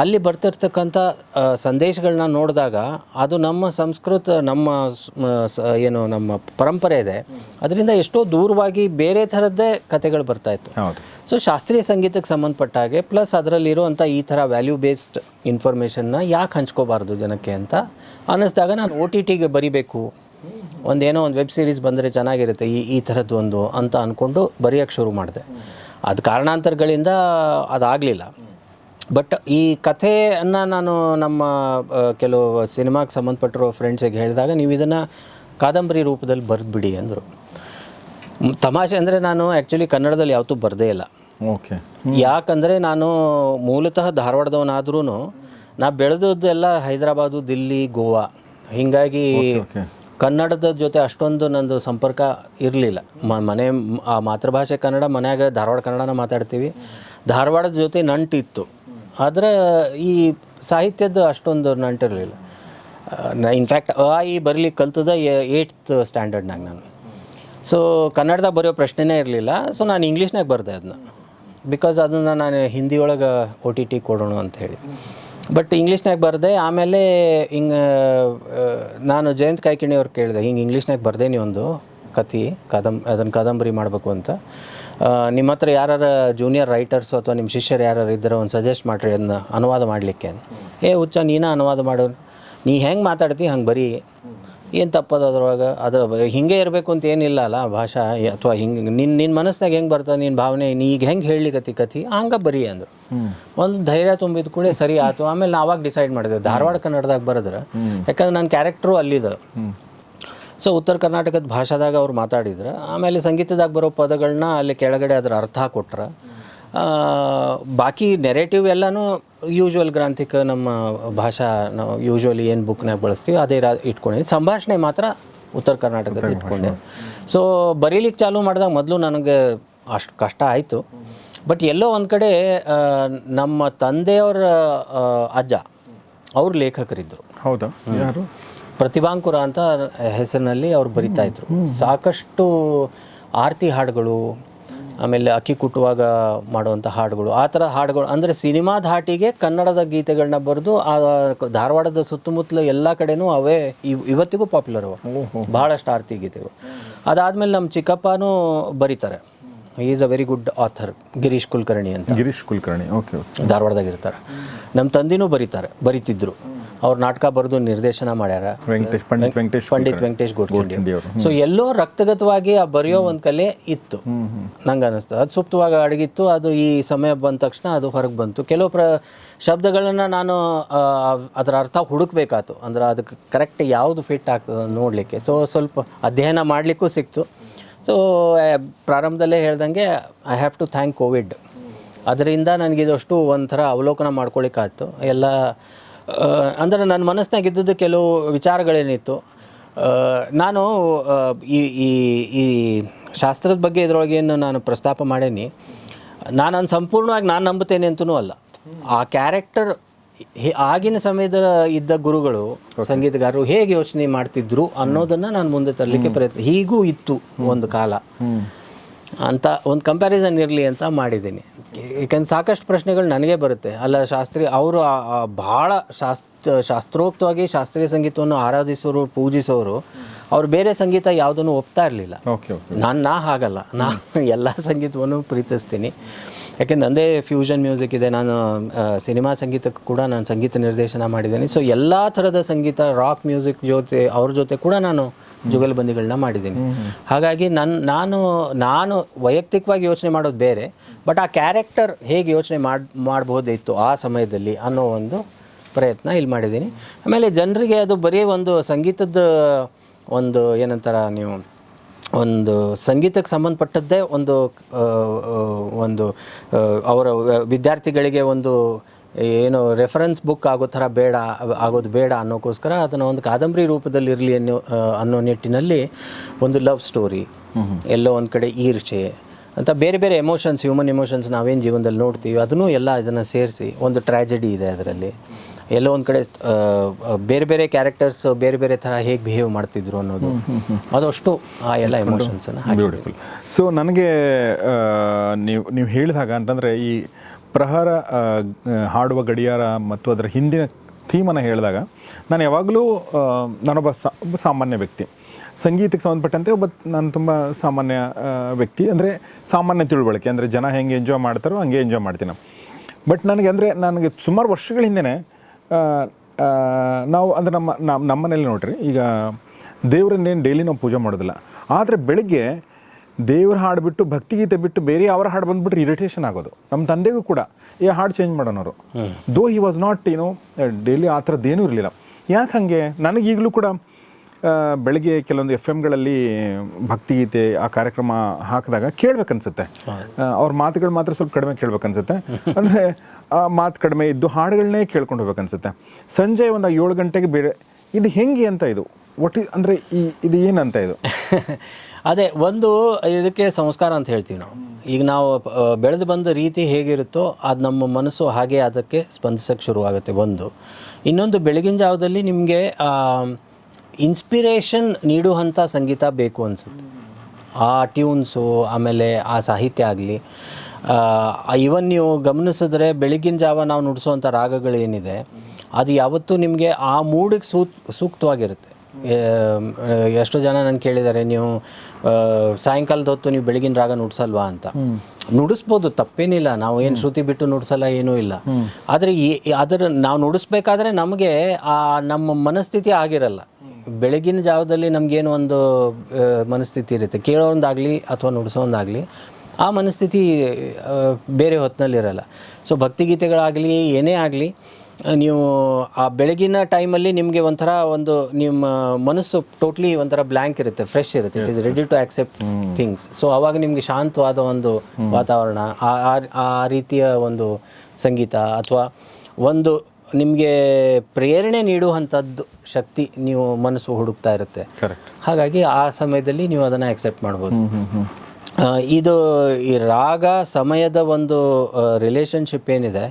ಅಲ್ಲಿ ಬರ್ತಿರ್ತಕ್ಕಂಥ ಸಂದೇಶಗಳನ್ನ ನೋಡಿದಾಗ ಅದು ನಮ್ಮ ಸಂಸ್ಕೃತ ನಮ್ಮ ಏನು ನಮ್ಮ ಪರಂಪರೆ ಇದೆ. ಅದರಿಂದ ಎಷ್ಟೋ ದೂರವಾಗಿ ಬೇರೆ ಥರದ್ದೇ ಕತೆಗಳು ಬರ್ತಾ ಇತ್ತು. ಸೊ ಶಾಸ್ತ್ರೀಯ ಸಂಗೀತಕ್ಕೆ ಸಂಬಂಧಪಟ್ಟ ಹಾಗೆ ಪ್ಲಸ್ ಅದರಲ್ಲಿರುವಂಥ ಈ ಥರ ವ್ಯಾಲ್ಯೂ ಬೇಸ್ಡ್ ಇನ್ಫಾರ್ಮೇಷನ್ನ ಯಾಕೆ ಹಂಚ್ಕೋಬಾರ್ದು ಜನಕ್ಕೆ ಅಂತ ಅನ್ನಿಸ್ದಾಗ ನಾನು ಒ ಟಿ ಟಿಗೆ ಬರಿಬೇಕು. ಒಂದೇನೋ ಒಂದು ವೆಬ್ ಸೀರೀಸ್ ಬಂದರೆ ಚೆನ್ನಾಗಿರುತ್ತೆ ಈ ಈ ಥರದ್ದು ಒಂದು ಅಂತ ಅಂದ್ಕೊಂಡು ಬರೆಯೋಕ್ಕೆ ಶುರು ಮಾಡಿದೆ. ಅದು ಕಾರಣಾಂತರಗಳಿಂದ ಅದಾಗಲಿಲ್ಲ. ಬಟ್ ಈ ಕಥೆಯನ್ನು ನಾನು ನಮ್ಮ ಕೆಲವು ಸಿನಿಮಾಗೆ ಸಂಬಂಧಪಟ್ಟಿರೋ ಫ್ರೆಂಡ್ಸಿಗೆ ಹೇಳಿದಾಗ ನೀವು ಇದನ್ನು ಕಾದಂಬರಿ ರೂಪದಲ್ಲಿ ಬರೆದ್ಬಿಡಿ ಅಂದರು. ತಮಾಷೆ ಅಂದರೆ ನಾನು ಆ್ಯಕ್ಚುಲಿ ಕನ್ನಡದಲ್ಲಿ ಯಾವತ್ತೂ ಬರದೇ ಇಲ್ಲ. ಓಕೆ. ಯಾಕಂದರೆ ನಾನು ಮೂಲತಃ ಧಾರವಾಡದವನಾದ್ರೂ ನಾ ಬೆಳೆದದ್ದೆಲ್ಲ ಹೈದರಾಬಾದು ದಿಲ್ಲಿ ಗೋವಾ. ಹೀಗಾಗಿ ಓಕೆ. ಕನ್ನಡದ ಜೊತೆ ಅಷ್ಟೊಂದು ನಂದು ಸಂಪರ್ಕ ಇರಲಿಲ್ಲ. ಮನೆ, ಆ ಮಾತೃಭಾಷೆ ಕನ್ನಡ, ಮನೆಯಾಗ ಧಾರವಾಡ ಕನ್ನಡನ ಮಾತಾಡ್ತೀವಿ. ಧಾರವಾಡದ ಜೊತೆ ನಂಟಿತ್ತು. ಆದರೆ ಈ ಸಾಹಿತ್ಯದ ಅಷ್ಟೊಂದು ನಂಟಿರಲಿಲ್ಲ. ಇನ್ಫ್ಯಾಕ್ಟ್ ಆ, ಈ ಬರಲಿಕ್ಕೆ ಕಲ್ತದ ಏಯ್ಟ್ ಸ್ಟ್ಯಾಂಡರ್ಡ್ನಾಗ ನಾನು. ಸೊ ಕನ್ನಡದಾಗ ಬರೆಯೋ ಪ್ರಶ್ನೆನೇ ಇರಲಿಲ್ಲ. ಸೊ ನಾನು ಇಂಗ್ಲೀಷ್ನಾಗ ಬರೆದೆ ಅದನ್ನ ಬಿಕಾಸ್ ಅದನ್ನು ನಾನು ಹಿಂದಿ ಒಳಗೆ ಒ ಟಿ ಟಿ ಕೊಡೋಣ ಅಂತ ಹೇಳಿ. ಬಟ್ ಇಂಗ್ಲೀಷ್ನಾಗ ಬರೆದೆ, ಆಮೇಲೆ ಹಿಂಗೆ ನಾನು ಜಯಂತ್ ಕಾಯ್ಕಿಣಿ ಅವ್ರು ಕೇಳಿದೆ, ಹಿಂಗೆ ಇಂಗ್ಲೀಷ್ನಾಗ ಬರೆದೆ ಒಂದು ಕತೆ ಕದಂ ಅದನ್ನು ಕಾದಂಬರಿ ಮಾಡಬೇಕು ಅಂತ. ನಿಮ್ಮ ಹತ್ರ ಯಾರು ಜೂನಿಯರ್ ರೈಟರ್ಸು ಅಥವಾ ನಿಮ್ಮ ಶಿಷ್ಯರು ಯಾರು ಇದ್ದಾರೆ ಒಂದು ಸಜೆಸ್ಟ್ ಮಾಡಿರಿ ಅದನ್ನ ಅನುವಾದ ಮಾಡಲಿಕ್ಕೆ ಏ ಹುಚ್ಚ, ನೀನ ಅನುವಾದ ಮಾಡು. ನೀ ಹೆಂಗೆ ಮಾತಾಡ್ತಿ, ಹಂಗೆ ಬರೀ ಏನು ತಪ್ಪದ ಅದ್ರೊಳಗ? ಅದ್ರ ಬ- ಹಿಂಗೆ ಇರಬೇಕು ಅಂತ ಏನಿಲ್ಲ ಅಲ್ಲ ಭಾಷಾ? ಅಥವಾ ಹಿಂಗೆ ನಿನ್ನ ನಿನ್ನ ಮನಸ್ಸಿನಾಗ ಹೆಂಗೆ ಬರ್ತದೆ ನಿನ್ನ ಭಾವನೆ ನೀ ಈಗ ಹೆಂಗೆ ಹೇಳಲಿಕ್ಕೆ ಕತಿ ಹಂಗೆ ಬರೀ ಅಂದರು. ಒಂದು ಧೈರ್ಯ ತುಂಬಿದ ಕೂಡ ಸರಿ ಆಯ್ತು ಆಮೇಲೆ ನಾವಾಗ ಡಿಸೈಡ್ ಮಾಡಿದೆ ಧಾರವಾಡ ಕನ್ನಡದಾಗ ಬರೆದ್ರೆ ಯಾಕಂದ್ರೆ ನನ್ನ ಕ್ಯಾರೆಕ್ಟ್ರು ಅಲ್ಲಿದೆ. ಸೊ ಉತ್ತರ ಕರ್ನಾಟಕದ ಭಾಷಾದಾಗ ಅವ್ರು ಮಾತಾಡಿದ್ರು. ಆಮೇಲೆ ಸಂಗೀತದಾಗ ಬರೋ ಪದಗಳನ್ನ ಅಲ್ಲಿ ಕೆಳಗಡೆ ಅದರ ಅರ್ಥ ಕೊಟ್ರೆ. ಬಾಕಿ ನೆರೇಟಿವ್ ಎಲ್ಲನೂ ಯೂಶ್ವಲ್ ಗ್ರಾಂಥಿಕ ನಮ್ಮ ಭಾಷಾ ನಾವು ಯೂಶ್ವಲಿ ಏನು ಬುಕ್ನಾಗ ಬಳಸ್ತೀವಿ ಅದೇ ರಾ ಇಟ್ಕೊಂಡಿದ್ದೆ. ಸಂಭಾಷಣೆ ಮಾತ್ರ ಉತ್ತರ ಕರ್ನಾಟಕದ ಇಟ್ಕೊಂಡೆ. ಸೊ ಬರೀಲಿಕ್ಕೆ ಚಾಲೂ ಮಾಡಿದಾಗ ಮೊದಲು ನನಗೆ ಅಷ್ಟು ಕಷ್ಟ ಆಯಿತು. ಬಟ್ ಎಲ್ಲೋ ಒಂದು ಕಡೆ ನಮ್ಮ ತಂದೆಯವರ ಅಜ್ಜ ಅವರು ಲೇಖಕರಿದ್ದರು ಹೌದಾ? ಯಾರು? ಪ್ರತಿಭಾಂಕುರ ಅಂತ ಹೆಸರಿನಲ್ಲಿ ಅವ್ರು ಬರಿತಾ ಇದ್ರು. ಸಾಕಷ್ಟು ಆರತಿ ಹಾಡುಗಳು ಆಮೇಲೆ ಅಕ್ಕಿ ಕುಟ್ಟುವಾಗ ಮಾಡುವಂಥ ಹಾಡುಗಳು. ಆ ಥರ ಹಾಡುಗಳು ಅಂದರೆ ಸಿನಿಮಾ ಧಾಟಿಗೆ ಕನ್ನಡದ ಗೀತೆಗಳನ್ನ ಬರೆದು ಆ ಧಾರವಾಡದ ಸುತ್ತಮುತ್ತಲ ಎಲ್ಲ ಕಡೆನೂ ಅವೇ ಇವ್- ಇವತ್ತಿಗೂ ಪಾಪ್ಯುಲರ್ ಅವು. ಭಾಳಷ್ಟು ಆರ್ತಿ ಗೀತೆಗಳು. ಅದಾದಮೇಲೆ ನಮ್ಮ ಚಿಕ್ಕಪ್ಪನೂ ಬರೀತಾರೆ. Is a very good author Girish Kulkarni ಅಂತ. ಗಿರೀಶ್ ಕುಲಕರ್ಣಿ ಓಕೆ ಧಾರವಾಡದಾಗಿರ್ತಾರೆ ಧಾರವಾಡದಾಗ ಇರ್ತಾರೆ. ನಮ್ಮ ತಂದಿನೂ ಬರೀತಾರೆ ಬರೀತಿದ್ರು. ಅವ್ರು ನಾಟಕ ಬರೆದು ನಿರ್ದೇಶನ ಮಾಡ್ಯಾರ. ವೆಂಕಟೇಶ್ ಪಂಡಿತ್ ವೆಂಕಟೇಶ್ ಪಂಡಿತ್ ವೆಂಕಟೇಶ್ ಗೋಡ್ಖಿಂಡಿ. ಸೊ ಎಲ್ಲೋ ರಕ್ತಗತವಾಗಿ ಆ ಬರೆಯೋ ಒಂದು ಕಲೆ ಇತ್ತು. ನಂಗೆ ಅನಿಸ್ತದೆ. ಅದು ಸುಪ್ತವಾಗಿ ಅಡಗಿತ್ತು. ಅದು ಈ ಸಮಯ ಬಂದ ತಕ್ಷಣ ಅದು ಹೊರಗೆ ಬಂತು. ಕೆಲವು ಪ್ರ ಶಬ್ದಗಳನ್ನು ನಾನು ಅದರ ಅರ್ಥ ಹುಡುಕ್ಬೇಕಾಯ್ತು ಅಂದ್ರೆ ಅದಕ್ಕೆ ಕರೆಕ್ಟ್ ಯಾವುದು ಫಿಟ್ ಆಗ್ತದೆ ನೋಡಲಿಕ್ಕೆ. ಸೊ ಸ್ವಲ್ಪ ಅಧ್ಯಯನ ಮಾಡಲಿಕ್ಕೂ ಸಿಕ್ತು. ಸೊ ಪ್ರಾರಂಭದಲ್ಲೇ ಹೇಳ್ದಂಗೆ I have to thank COVID ಅದರಿಂದ ನನಗಿದಷ್ಟು ಒಂಥರ ಅವಲೋಕನ ಮಾಡ್ಕೊಳಿಕ್ಕಾಯ್ತು. ಎಲ್ಲ ಅಂದ್ರೆ ನನ್ನ ಮನಸ್ಸಿನಾಗ ಇದ್ದದ್ದು ಕೆಲವು ವಿಚಾರಗಳೇನಿತ್ತು. ನಾನು ಈ ಈ ಈ ಶಾಸ್ತ್ರದ ಬಗ್ಗೆ ಇದರೊಳಗೇನು ನಾನು ಪ್ರಸ್ತಾಪ ಮಾಡೇನಿ. ನಾನು ಅದನ್ನು ಸಂಪೂರ್ಣವಾಗಿ ನಾನು ನಂಬುತ್ತೇನೆ ಅಂತೂ ಅಲ್ಲ. ಆ ಕ್ಯಾರೆಕ್ಟರ್ ಆಗಿನ ಸಮಯದ ಇದ್ದ ಗುರುಗಳು ಸಂಗೀತಗಾರರು ಹೇಗೆ ಯೋಚನೆ ಮಾಡ್ತಿದ್ರು ಅನ್ನೋದನ್ನು ನಾನು ಮುಂದೆ ತರಲಿಕ್ಕೆ ಪ್ರಯತ್ನ ಹೀಗೂ ಇತ್ತು ಒಂದು ಕಾಲ. ಅಂತ ಒಂದು ಕಂಪ್ಯಾರಿಸನ್ ಇರಲಿ ಅಂತ ಮಾಡಿದ್ದೀನಿ. ಯಾಕಂದ್ರೆ ಸಾಕಷ್ಟು ಪ್ರಶ್ನೆಗಳು ನನಗೆ ಬರುತ್ತೆ. ಅಲ್ಲ ಶಾಸ್ತ್ರಿ ಅವರು ಭಾಳ ಶಾಸ್ತ್ರ ಶಾಸ್ತ್ರೋಕ್ತವಾಗಿ ಶಾಸ್ತ್ರೀಯ ಸಂಗೀತವನ್ನು ಆರಾಧಿಸೋರು ಪೂಜಿಸೋರು ಅವ್ರು ಬೇರೆ ಸಂಗೀತ ಯಾವುದನ್ನು ಒಪ್ತಾ ಇರಲಿಲ್ಲ. Okay okay. ನಾನು ನಾ ಹಾಗಲ್ಲ. ನಾ ಎಲ್ಲ ಸಂಗೀತವನ್ನು ಪ್ರೀತಿಸ್ತೀನಿ. ಯಾಕೆಂದ್ರೆ ನಂದೇ ಫ್ಯೂಷನ್ ಮ್ಯೂಸಿಕ್ ಇದೆ ನಾನು ಸಿನಿಮಾ ಸಂಗೀತಕ್ಕೂ ಕೂಡ ನಾನು ಸಂಗೀತ ನಿರ್ದೇಶನ ಮಾಡಿದ್ದೀನಿ. ಸೊ ಎಲ್ಲ ಥರದ ಸಂಗೀತ ರಾಕ್ ಮ್ಯೂಸಿಕ್ ಜೊತೆ ಅವ್ರ ಜೊತೆ ಕೂಡ ನಾನು ಜುಗಲ್ಬಂದಿಗಳನ್ನ ಮಾಡಿದ್ದೀನಿ. ಹಾಗಾಗಿ ನನ್ನ ನಾನು ನಾನು ವೈಯಕ್ತಿಕವಾಗಿ ಯೋಚನೆ ಮಾಡೋದು ಬೇರೆ ಬಟ್ ಆ ಕ್ಯಾರೆಕ್ಟರ್ ಹೇಗೆ ಯೋಚನೆ ಮಾಡಿ ಮಾಡ್ಬೋದಿತ್ತು ಆ ಸಮಯದಲ್ಲಿ ಅನ್ನೋ ಒಂದು ಪ್ರಯತ್ನ ಇಲ್ಲಿ ಮಾಡಿದ್ದೀನಿ. ಆಮೇಲೆ ಜನರಿಗೆ ಅದು ಬರೀ ಒಂದು ಸಂಗೀತದ ಒಂದು ಏನಂತಾರ ನೀವು ಒಂದು ಸಂಗೀತಕ್ಕೆ ಸಂಬಂಧಪಟ್ಟದ್ದೇ ಒಂದು ಒಂದು ಅವರ ವಿದ್ಯಾರ್ಥಿಗಳಿಗೆ ಒಂದು ಏನು ರೆಫರೆನ್ಸ್ ಬುಕ್ ಆಗೋ ಥರ ಬೇಡ ಆಗೋದು ಬೇಡ ಅನ್ನೋಕ್ಕೋಸ್ಕರ ಅದನ್ನು ಒಂದು ಕಾದಂಬರಿ ರೂಪದಲ್ಲಿ ಇರಲಿ ಅನ್ನೋ ಅನ್ನೋ ನಿಟ್ಟಿನಲ್ಲಿ ಒಂದು ಲವ್ ಸ್ಟೋರಿ ಎಲ್ಲೋ ಒಂದು ಕಡೆ ಈರ್ಷೆ ಅಂತ ಬೇರೆ ಬೇರೆ ಎಮೋಷನ್ಸ್ ಹ್ಯೂಮನ್ ಎಮೋಷನ್ಸ್ ನಾವೇನು ಜೀವನದಲ್ಲಿ ನೋಡ್ತೀವಿ ಅದನ್ನು ಎಲ್ಲ ಇದನ್ನು ಸೇರಿಸಿ ಒಂದು ಟ್ರ್ಯಾಜಡಿ ಇದೆ ಅದರಲ್ಲಿ. ಎಲ್ಲೋ ಒಂದು ಕಡೆ ಬೇರೆ ಬೇರೆ ಕ್ಯಾರೆಕ್ಟರ್ಸ್ ಬೇರೆ ಬೇರೆ ಥರ ಹೇಗೆ ಬಿಹೇವ್ ಮಾಡ್ತಿದ್ರು ಅನ್ನೋದು. ಅದಷ್ಟು ಆ ಎಲ್ಲ ಎಮೋಷನ್ಸನ್ನು ಬ್ಯೂಟಿಫುಲ್ ಸೊ ನನಗೆ ನೀವು ನೀವು ಹೇಳಿದಾಗ ಅಂತಂದರೆ ಈ ಪ್ರಹಾರ ಹಾಡುವ ಗಡಿಯಾರ ಮತ್ತು ಅದರ ಹಿಂದಿನ ಥೀಮನ್ನು ಹೇಳಿದಾಗ ನಾನು ಯಾವಾಗಲೂ ನಾನೊಬ್ಬ ಸಾ ಒಬ್ಬ ಸಾಮಾನ್ಯ ವ್ಯಕ್ತಿ. ಸಂಗೀತಕ್ಕೆ ಸಂಬಂಧಪಟ್ಟಂತೆ ಒಬ್ಬ ನಾನು ತುಂಬ ಸಾಮಾನ್ಯ ವ್ಯಕ್ತಿ. ಅಂದರೆ ಸಾಮಾನ್ಯ ತಿಳುವಳಿಕೆ. ಅಂದರೆ ಜನ ಹೆಂಗೆ ಎಂಜಾಯ್ ಮಾಡ್ತಾರೋ ಹಂಗೆ ಎಂಜಾಯ್ ಮಾಡ್ತೀನಿ ಬಟ್ ನನಗೆ ಅಂದರೆ ನನಗೆ ಸುಮಾರು ವರ್ಷಗಳ ನಾವು ಅಂದರೆ ನಮ್ಮ ನಮ್ಮ ನಮ್ಮನೇಲಿ ನೋಡ್ರಿ ಈಗ ದೇವ್ರನ್ನೇನು ಡೈಲಿ ನಾವು ಪೂಜೆ ಮಾಡೋದಿಲ್ಲ. ಆದರೆ ಬೆಳಗ್ಗೆ ದೇವ್ರ ಹಾಡು ಬಿಟ್ಟು ಭಕ್ತಿಗೀತೆ ಬಿಟ್ಟು ಬೇರೆ ಅವರ ಹಾಡು ಬಂದುಬಿಟ್ರೆ ಇರಿಟೇಷನ್ ಆಗೋದು. ನಮ್ಮ ತಂದೆಗೂ ಕೂಡ ಈ ಹಾಡು ಚೇಂಜ್ ಮಾಡೋನವರು. ದೋ ಹಿ ವಾಸ್ ನಾಟ್ ಏನೋ ಡೈಲಿ ಆ ಥರದ್ದೇನೂ ಇರಲಿಲ್ಲ. ಯಾಕೆ ಹಾಗೆ? ನನಗೀಗಲೂ ಕೂಡ ಬೆಳಗ್ಗೆ ಕೆಲವೊಂದು ಎಫ್ ಎಮ್ಗಳಲ್ಲಿ ಭಕ್ತಿಗೀತೆ ಆ ಕಾರ್ಯಕ್ರಮ ಹಾಕಿದಾಗ ಕೇಳ್ಬೇಕನ್ಸುತ್ತೆ. ಅವ್ರ ಮಾತುಗಳು ಮಾತ್ರ ಸ್ವಲ್ಪ ಕಡಿಮೆ ಕೇಳ್ಬೇಕನ್ಸುತ್ತೆ. ಅಂದರೆ ಮಾತು ಕಡಿಮೆ ಇದ್ದು ಹಾಡುಗಳನ್ನೇ ಕೇಳ್ಕೊಂಡು ಹೋಗ್ಬೇಕನ್ಸುತ್ತೆ. ಸಂಜೆ ಒಂದು ಏಳು ಗಂಟೆಗೆ ಬೇರೆ, ಇದು ಹೆಂಗೆ ಅಂತ ಇದು? ಒಟ್ಟು ಅಂದರೆ ಈ, ಇದು ಏನಂತ ಇದು? *laughs* ಅದೇ, ಒಂದು ಇದಕ್ಕೆ ಸಂಸ್ಕಾರ ಅಂತ ಹೇಳ್ತೀವಿ ನಾವು. ಈಗ ನಾವು ಬೆಳೆದು ಬಂದ ರೀತಿ ಹೇಗಿರುತ್ತೋ ಅದು ನಮ್ಮ ಮನಸ್ಸು ಹಾಗೆ ಅದಕ್ಕೆ ಸ್ಪಂದಿಸೋಕ್ಕೆ ಶುರುವಾಗುತ್ತೆ ಒಂದು. ಇನ್ನೊಂದು, ಬೆಳಗಿನ ಜಾವದಲ್ಲಿ ನಿಮಗೆ ಇನ್ಸ್ಪಿರೇಷನ್ ನೀಡುವಂಥ ಸಂಗೀತ ಬೇಕು ಅನಿಸುತ್ತೆ. ಆ ಟ್ಯೂನ್ಸು ಆಮೇಲೆ ಆ ಸಾಹಿತ್ಯ ಆಗಲಿ ಇವನ್ ನೀವು ಗಮನಿಸಿದ್ರೆ ಬೆಳಗಿನ ಜಾವ ನಾವು ನುಡಿಸುವಂಥ ರಾಗಗಳೇನಿದೆ ಅದು ಯಾವತ್ತೂ ನಿಮಗೆ ಆ ಮೂಡಿಗೆ ಸೂತ್ ಸೂಕ್ತವಾಗಿರುತ್ತೆ. ಎಷ್ಟೋ ಜನ ನಾನು ಕೇಳಿದ್ದಾರೆ ನೀವು ಸಾಯಂಕಾಲದ ಹೊತ್ತು ನೀವು ಬೆಳಗಿನ ರಾಗ ನುಡ್ಸಲ್ವಾ ಅಂತ. ನುಡಿಸ್ಬೋದು ತಪ್ಪೇನಿಲ್ಲ. ನಾವು ಏನು ಶ್ರುತಿ ಬಿಟ್ಟು ನುಡ್ಸಲ್ಲ ಏನೂ ಇಲ್ಲ. ಆದರೆ ಈ ಅದರ ನಾವು ನುಡಿಸ್ಬೇಕಾದ್ರೆ ನಮಗೆ ಆ ನಮ್ಮ ಮನಸ್ಥಿತಿ ಆಗಿರಲ್ಲ. ಬೆಳಗಿನ ಜಾವದಲ್ಲಿ ನಮಗೇನು ಒಂದು ಮನಸ್ಥಿತಿ ಇರುತ್ತೆ. ಕೇಳೋಂದಾಗಲಿ ಅಥವಾ ನುಡಿಸೋಂದಾಗಲಿ ಆ ಮನಸ್ಥಿತಿ ಬೇರೆ ಹೊತ್ತಿನಲ್ಲಿರಲ್ಲ ಸೊ ಭಕ್ತಿಗೀತೆಗಳಾಗಲಿ ಏನೇ ಆಗಲಿ ನೀವು ಆ ಬೆಳಗಿನ ಟೈಮಲ್ಲಿ ನಿಮಗೆ ಒಂಥರ ಒಂದು ನಿಮ್ಮ ಮನಸ್ಸು ಟೋಟ್ಲಿ ಒಂಥರ ಬ್ಲ್ಯಾಂಕ್ ಇರುತ್ತೆ ಫ್ರೆಶ್ ಇರುತ್ತೆ. It is ready to accept things so ಅವಾಗ ನಿಮಗೆ ಶಾಂತವಾದ ಒಂದು ವಾತಾವರಣ ಆ- ರೀತಿಯ ಒಂದು ಸಂಗೀತ ಅಥವಾ ಒಂದು ನಿಮಗೆ ಪ್ರೇರಣೆ ನೀಡುವಂಥದ್ದು ಶಕ್ತಿ ನೀವು ಮನಸ್ಸು ಹುಡುಕ್ತಾ ಇರುತ್ತೆ. ಕರೆಕ್ಟ್ ಹಾಗಾಗಿ ಆ ಸಮಯದಲ್ಲಿ ನೀವು ಅದನ್ನು ಆಕ್ಸೆಪ್ಟ್ ಮಾಡ್ಬೋದು. ಇದು ಈ ರಾಗ ಸಮಯದ ಒಂದು ರಿಲೇಶನ್ಶಿಪ್ ಏನಿದೆ,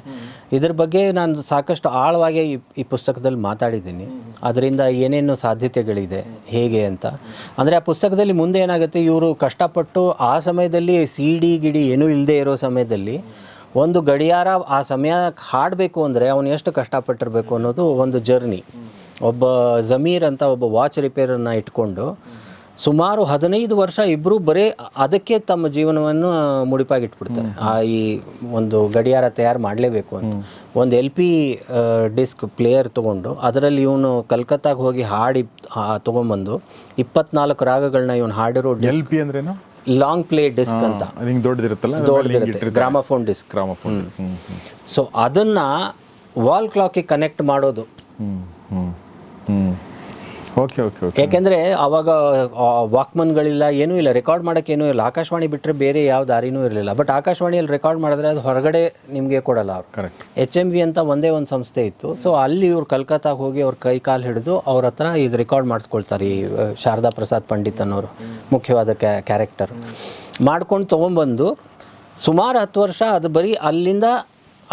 ಇದ್ರ ಬಗ್ಗೆ ನಾನು ಸಾಕಷ್ಟು ಆಳವಾಗಿ ಈ ಈ ಪುಸ್ತಕದಲ್ಲಿ ಮಾತಾಡಿದ್ದೀನಿ. ಅದರಿಂದ ಏನೇನು ಸಾಧ್ಯತೆಗಳಿದೆ, ಹೇಗೆ ಅಂತ. ಅಂದರೆ ಆ ಪುಸ್ತಕದಲ್ಲಿ ಮುಂದೆ ಏನಾಗುತ್ತೆ, ಇವರು ಕಷ್ಟಪಟ್ಟು ಆ ಸಮಯದಲ್ಲಿ ಸಿ ಡಿ ಗಿಡಿ ಏನೂ ಇಲ್ಲದೆ ಇರೋ ಸಮಯದಲ್ಲಿ ಒಂದು ಗಡಿಯಾರ ಆ ಸಮಯ ಹಾಡಬೇಕು ಅಂದರೆ ಅವನು ಎಷ್ಟು ಕಷ್ಟಪಟ್ಟಿರಬೇಕು ಅನ್ನೋದು ಒಂದು ಜರ್ನಿ. ಒಬ್ಬ ಜಮೀರ್ ಅಂತ ಒಬ್ಬ ವಾಚ್ ರಿಪೇರನ್ನು ಇಟ್ಕೊಂಡು ಸುಮಾರು ಹದಿನೈದು ವರ್ಷ ಇಬ್ಬರು ಬರೀ ಅದಕ್ಕೆ ತಮ್ಮ ಜೀವನವನ್ನು ಮುಡಿಪಾಗಿಟ್ಬಿಡ್ತಾರೆ. ಆ ಈ ಒಂದು ಗಡಿಯಾರ ತಯಾರು ಮಾಡಲೇಬೇಕು ಅಂತ. ಒಂದು ಎಲ್ ಪಿ ಡಿಸ್ಕ್ ಪ್ಲೇಯರ್ ತೊಗೊಂಡು ಅದರಲ್ಲಿ ಇವನು ಕಲ್ಕತ್ತಾಗ ಹೋಗಿ ಹಾಡಿ ತೊಗೊಂಬಂದು ಇಪ್ಪತ್ನಾಲ್ಕು ರಾಗಗಳನ್ನ ಇವನು ಹಾಡಿರೋ ಎಲ್ ಪಿ ಅಂದ್ರೇನು? ಲಾಂಗ್ ಪ್ಲೇ ಡಿಸ್ಕ್ ಅಂತ. ದೊಡ್ಡದಿರುತ್ತಲ್ಲ? ದೊಡ್ಡದಿರುತ್ತೆ. Gramophone disc. ಗ್ರಾಮಫೋನ್ ಸೊ ಅದನ್ನ ವಾಲ್ ಕ್ಲಾಕಿಗೆ ಕನೆಕ್ಟ್ ಮಾಡೋದು. ಓಕೆ ಓಕೆ ಓಕೆ ಯಾಕೆಂದ್ರೆ ಅವಾಗ ವಾಕ್ಮನ್ಗಳಿಲ್ಲ ಏನೂ ಇಲ್ಲ ರೆಕಾರ್ಡ್ ಮಾಡಕ್ಕೆ ಏನೂ ಇಲ್ಲ. ಆಕಾಶವಾಣಿ ಬಿಟ್ಟರೆ ಬೇರೆ ಯಾವ ದಾರಿನೂ ಇರಲಿಲ್ಲ. ಬಟ್ ಆಕಾಶವಾಣಿಯಲ್ಲಿ ರೆಕಾರ್ಡ್ ಮಾಡಿದ್ರೆ ಅದು ಹೊರಗಡೆ ನಿಮಗೆ ಕೊಡಲ್ಲ ಅವ್ರು. ಕರೆಕ್ಟ್ ಎಚ್ ಎಂ ವಿ ಅಂತ ಒಂದೇ ಒಂದು ಸಂಸ್ಥೆ ಇತ್ತು. ಸೊ ಅಲ್ಲಿ ಇವ್ರು ಕಲ್ಕತ್ತಾಗ ಹೋಗಿ ಅವ್ರ ಕೈ ಕಾಲು ಹಿಡಿದು ಅವ್ರ ಹತ್ರ ಇದು ರೆಕಾರ್ಡ್ ಮಾಡಿಸ್ಕೊಳ್ತಾರೆ ಈ ಶಾರದಾ ಪ್ರಸಾದ್ ಪಂಡಿತ್ ಅನ್ನೋರು ಮುಖ್ಯವಾದ ಕ್ಯಾರೆಕ್ಟರ್ ಮಾಡ್ಕೊಂಡು ತೊಗೊಂಬಂದು ಸುಮಾರು ಹತ್ತು ವರ್ಷ ಅದು ಬರೀ ಅಲ್ಲಿಂದ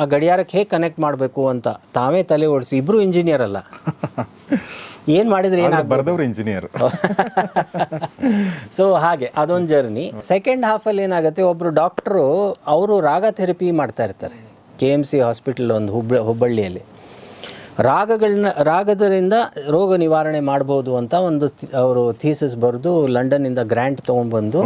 ಆ ಗಡಿಯಾರಕ್ಕೆ ಹೇಗೆ ಕನೆಕ್ಟ್ ಮಾಡಬೇಕು ಅಂತ ತಾವೇ ತಲೆ ಓಡಿಸಿ ಇಬ್ಬರು ಇಂಜಿನಿಯರ್ ಅಲ್ಲ. *laughs* ಏನು ಮಾಡಿದ್ರೆ ಏನಾಗ ಬರೆದವ್ರು ಇಂಜಿನಿಯರ್ ಸೊ ಹಾಗೆ ಅದೊಂದು ಜರ್ನಿ ಸೆಕೆಂಡ್ ಹಾಫಲ್ಲಿ ಏನಾಗುತ್ತೆ ಒಬ್ಬರು ಡಾಕ್ಟ್ರು ಅವರು ರಾಗ ಥೆರಪಿ ಮಾಡ್ತಾ ಇರ್ತಾರೆ. ಕೆ ಎಂ ಸಿ ಹಾಸ್ಪಿಟಲ್ ಒಂದು ಹುಬ್ಬ ಹುಬ್ಬಳ್ಳಿಯಲ್ಲಿ. ರಾಗಗಳನ್ನ ರಾಗದರಿಂದ ರೋಗ ನಿವಾರಣೆ ಮಾಡ್ಬೋದು ಅಂತ ಒಂದು ಅವರು ಥೀಸಸ್ ಬರೆದು ಲಂಡನ್ನಿಂದ ಗ್ರ್ಯಾಂಟ್ ತೊಗೊಂಡ್ಬಂದು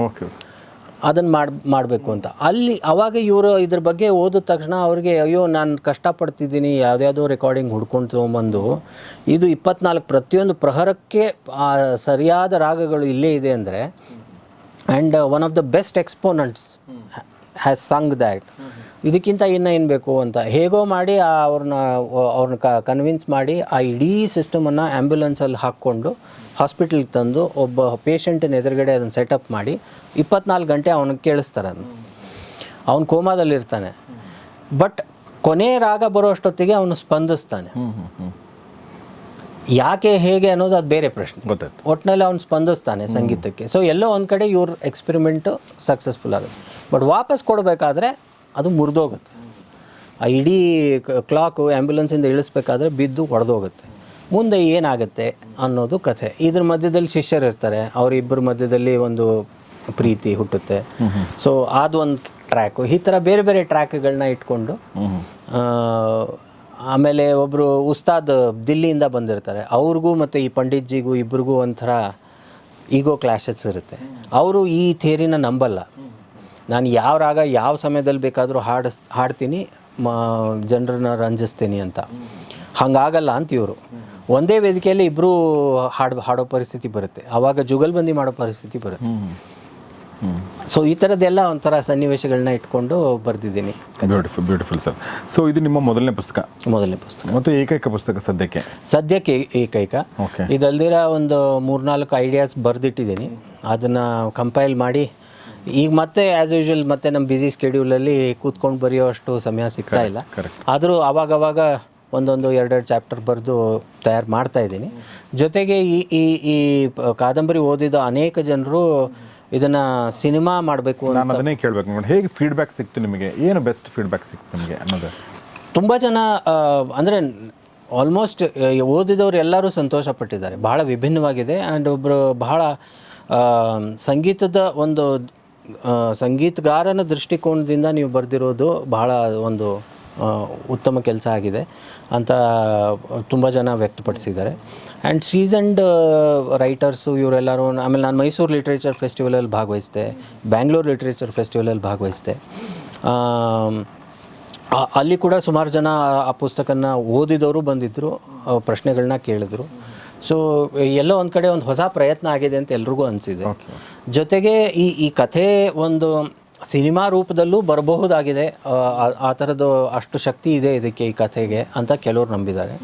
ಅದನ್ನು ಮಾಡಿ, ಮಾಡಬೇಕು ಅಂತ. ಅಲ್ಲಿ ಅವಾಗ ಇವರು ಇದ್ರ ಬಗ್ಗೆ ಓದಿದ ತಕ್ಷಣ ಅವ್ರಿಗೆ, ಅಯ್ಯೋ, ನಾನು ಕಷ್ಟಪಡ್ತಿದ್ದೀನಿ, ಯಾವುದ್ಯಾವುದೋ ರೆಕಾರ್ಡಿಂಗ್ ಹುಡ್ಕೊಂಡು ತೊಗೊಂಬಂದು. ಇದು ಇಪ್ಪತ್ನಾಲ್ಕು ಪ್ರತಿಯೊಂದು ಪ್ರಹರಕ್ಕೆ ಸರಿಯಾದ ರಾಗಗಳು ಇಲ್ಲೇ ಇದೆ ಅಂದರೆ and one of the best exponents has sung that ಇದಕ್ಕಿಂತ ಇನ್ನೂ ಏನು ಬೇಕು ಅಂತ. ಹೇಗೋ ಮಾಡಿ ಅವ್ರನ್ನ ಅವ್ರನ್ನ ಕನ್ವಿನ್ಸ್ ಮಾಡಿ ಆ ಇಡೀ ಸಿಸ್ಟಮನ್ನು ಆ್ಯಂಬ್ಯುಲೆನ್ಸಲ್ಲಿ ಹಾಕ್ಕೊಂಡು ಹಾಸ್ಪಿಟ್ಲಿಗೆ ತಂದು ಒಬ್ಬ ಪೇಷಂಟಿನ ಎದುರುಗಡೆ ಅದನ್ನು ಸೆಟಪ್ ಮಾಡಿ ಇಪ್ಪತ್ನಾಲ್ಕು ಗಂಟೆ ಅವನಿಗೆ ಕೇಳಿಸ್ತಾರೆ ಅದನ್ನು. ಅವನು ಕೋಮಾದಲ್ಲಿರ್ತಾನೆ. ಬಟ್ ಕೊನೆ ರಾಗ ಬರೋ ಅಷ್ಟೊತ್ತಿಗೆ ಅವನು ಸ್ಪಂದಿಸ್ತಾನೆ. ಯಾಕೆ ಹೇಗೆ ಅನ್ನೋದು ಅದು ಬೇರೆ ಪ್ರಶ್ನೆ. ಗೊತ್ತಾಯ್ತು. ಒಟ್ಟಿನಲ್ಲಿ ಅವನು ಸ್ಪಂದಿಸ್ತಾನೆ ಸಂಗೀತಕ್ಕೆ. ಸೊ ಎಲ್ಲೋ ಒಂದು ಕಡೆ ಇವ್ರ ಎಕ್ಸ್ಪೆರಿಮೆಂಟು ಸಕ್ಸಸ್ಫುಲ್ ಆಗುತ್ತೆ. ಬಟ್ ವಾಪಸ್ ಕೊಡಬೇಕಾದ್ರೆ ಅದು ಮುರಿದೋಗುತ್ತೆ. ಆ ಇಡೀ ಕ್ಲಾಕು ಆ್ಯಂಬುಲೆನ್ಸಿಂದ ಇಳಿಸ್ಬೇಕಾದ್ರೆ ಬಿದ್ದು ಒಡೆದೋಗುತ್ತೆ ಮುಂದೆ ಏನಾಗುತ್ತೆ ಅನ್ನೋದು ಕಥೆ. ಇದ್ರ ಮಧ್ಯದಲ್ಲಿ ಶಿಷ್ಯರು ಇರ್ತಾರೆ. ಅವರಿಬ್ಬರ ಮಧ್ಯದಲ್ಲಿ ಒಂದು ಪ್ರೀತಿ ಹುಟ್ಟುತ್ತೆ. ಸೊ ಅದೊಂದು ಟ್ರ್ಯಾಕು ಈ ಥರ ಬೇರೆ ಬೇರೆ ಟ್ರ್ಯಾಕ್ಗಳನ್ನ ಇಟ್ಕೊಂಡು ಆಮೇಲೆ ಒಬ್ಬರು ಉಸ್ತಾದ್ ದಿಲ್ಲಿಯಿಂದ ಬಂದಿರ್ತಾರೆ. ಅವ್ರಿಗೂ ಮತ್ತು ಈ ಪಂಡಿತ್ಜಿಗೂ ಇಬ್ರಿಗೂ ಒಂಥರ ಈಗೋ ಕ್ಲಾಶಸ್ ಇರುತ್ತೆ. ಅವರು ಈ ಥಿಯರಿನ ನಂಬಲ್ಲ. ನಾನು ಯಾವ ರಾಗ ಯಾವ ಸಮಯದಲ್ಲಿ ಬೇಕಾದರೂ ಹಾಡಿಸ್ ಹಾಡ್ತೀನಿ ಮ ಜನರನ್ನ ರಂಜಿಸ್ತೀನಿ ಅಂತ. ಹಂಗಾಗಲ್ಲ ಅಂತ ಇವರು. ಒಂದೇ ವೇದಿಕೆಯಲ್ಲಿ ಇಬ್ಬರು ಹಾಡು ಹಾಡೋ ಪರಿಸ್ಥಿತಿ ಬರುತ್ತೆ. ಆವಾಗ ಜುಗಲ್ಬಂದಿ ಮಾಡೋ ಪರಿಸ್ಥಿತಿ ಬರುತ್ತೆ. ಸೊ ಈ ಥರದ್ದೆಲ್ಲ ಒಂಥರ ಸನ್ನಿವೇಶಗಳನ್ನ ಇಟ್ಕೊಂಡು ಬರೆದಿದ್ದೀನಿ. ಬ್ಯೂಟಿಫುಲ್ ಬ್ಯೂಟಿಫುಲ್ ಸರ್ ಸೊ ಇದು ನಿಮ್ಮ ಮೊದಲನೇ ಪುಸ್ತಕ? ಮೊದಲನೇ ಪುಸ್ತಕ. ಮತ್ತು ಏಕೈಕ ಪುಸ್ತಕ ಸದ್ಯಕ್ಕೆ? ಸದ್ಯಕ್ಕೆ ಏಕೈಕ. ಓಕೆ. ಇದಲ್ದಿರ ಒಂದು ಮೂರ್ನಾಲ್ಕು ಐಡಿಯಾಸ್ ಬರೆದಿಟ್ಟಿದ್ದೀನಿ. ಅದನ್ನು ಕಂಪೈಲ್ ಮಾಡಿ ಈಗ ಮತ್ತೆ ಆ್ಯಸ್ ಯೂಶುವಲ್ ಮತ್ತೆ ನಮ್ಮ ಬ್ಯುಸಿ ಸ್ಕೆಡ್ಯೂಲಲ್ಲಿ ಕೂತ್ಕೊಂಡು ಬರೆಯೋ ಅಷ್ಟು ಸಮಯ ಸಿಗ್ತಾ ಇಲ್ಲ. ಆದರೂ ಅವಾಗವಾಗ ಒಂದೊಂದು ಎರಡೆರಡು ಚಾಪ್ಟರ್ ಬರೆದು ತಯಾರು ಮಾಡ್ತಾ ಇದ್ದೀನಿ. ಜೊತೆಗೆ ಈ ಈ ಈ ಕಾದಂಬರಿ ಓದಿದ ಅನೇಕ ಜನರು ಇದನ್ನು ಸಿನಿಮಾ ಮಾಡಬೇಕು ನಾನು ಅದನ್ನೇ ಕೇಳಬೇಕು ನೋಡಿ. ಹೇಗೆ ಫೀಡ್ಬ್ಯಾಕ್ ಸಿಕ್ತು ನಿಮಗೆ? ಏನು ಬೆಸ್ಟ್ ಫೀಡ್ಬ್ಯಾಕ್ ಸಿಕ್ತು ನಿಮಗೆ ಅನ್ನೋದು? ತುಂಬ ಜನ ಅಂದರೆ ಆಲ್ಮೋಸ್ಟ್ ಓದಿದವರು ಎಲ್ಲರೂ ಸಂತೋಷಪಟ್ಟಿದ್ದಾರೆ. ಬಹಳ ವಿಭಿನ್ನವಾಗಿದೆ ಆ್ಯಂಡ್ ಒಬ್ಬರು ಬಹಳ ಸಂಗೀತದ ಒಂದು ಸಂಗೀತಗಾರನ ದೃಷ್ಟಿಕೋನದಿಂದ ನೀವು ಬರೆದಿರೋದು ಬಹಳ ಒಂದು ಉತ್ತಮ ಕೆಲಸ ಆಗಿದೆ ಅಂತ ತುಂಬ ಜನ ವ್ಯಕ್ತಪಡಿಸಿದ್ದಾರೆ. ಆ್ಯಂಡ್ ಸೀಸನ್ಡ್ ರೈಟರ್ಸು ಇವರೆಲ್ಲರೂ ಆಮೇಲೆ ನಾನು ಮೈಸೂರು ಲಿಟ್ರೇಚರ್ ಫೆಸ್ಟಿವಲಲ್ಲಿ ಭಾಗವಹಿಸಿದೆ ಬ್ಯಾಂಗ್ಳೂರು ಲಿಟ್ರೇಚರ್ ಫೆಸ್ಟಿವಲಲ್ಲಿ ಭಾಗವಹಿಸಿದೆ. ಅಲ್ಲಿ ಕೂಡ ಸುಮಾರು ಜನ ಆ ಪುಸ್ತಕನ ಓದಿದವರು ಬಂದಿದ್ದರು ಪ್ರಶ್ನೆಗಳನ್ನ ಕೇಳಿದ್ರು. ಸೊ ಎಲ್ಲೋ ಒಂದು ಕಡೆ ಒಂದು ಹೊಸ ಪ್ರಯತ್ನ ಆಗಿದೆ ಅಂತ ಎಲ್ರಿಗೂ ಅನಿಸಿದೆ. ಜೊತೆಗೆ ಈ ಈ ಕಥೆ ಒಂದು ಸಿನಿಮಾ ರೂಪದಲ್ಲೂ ಬರಬಹುದಾಗಿದೆ. ಆ, ಥರದ್ದು ಅಷ್ಟು ಶಕ್ತಿ ಇದೆ ಇದಕ್ಕೆ ಈ ಕಥೆಗೆ ಅಂತ ಕೆಲವರು ನಂಬಿದ್ದಾರೆ.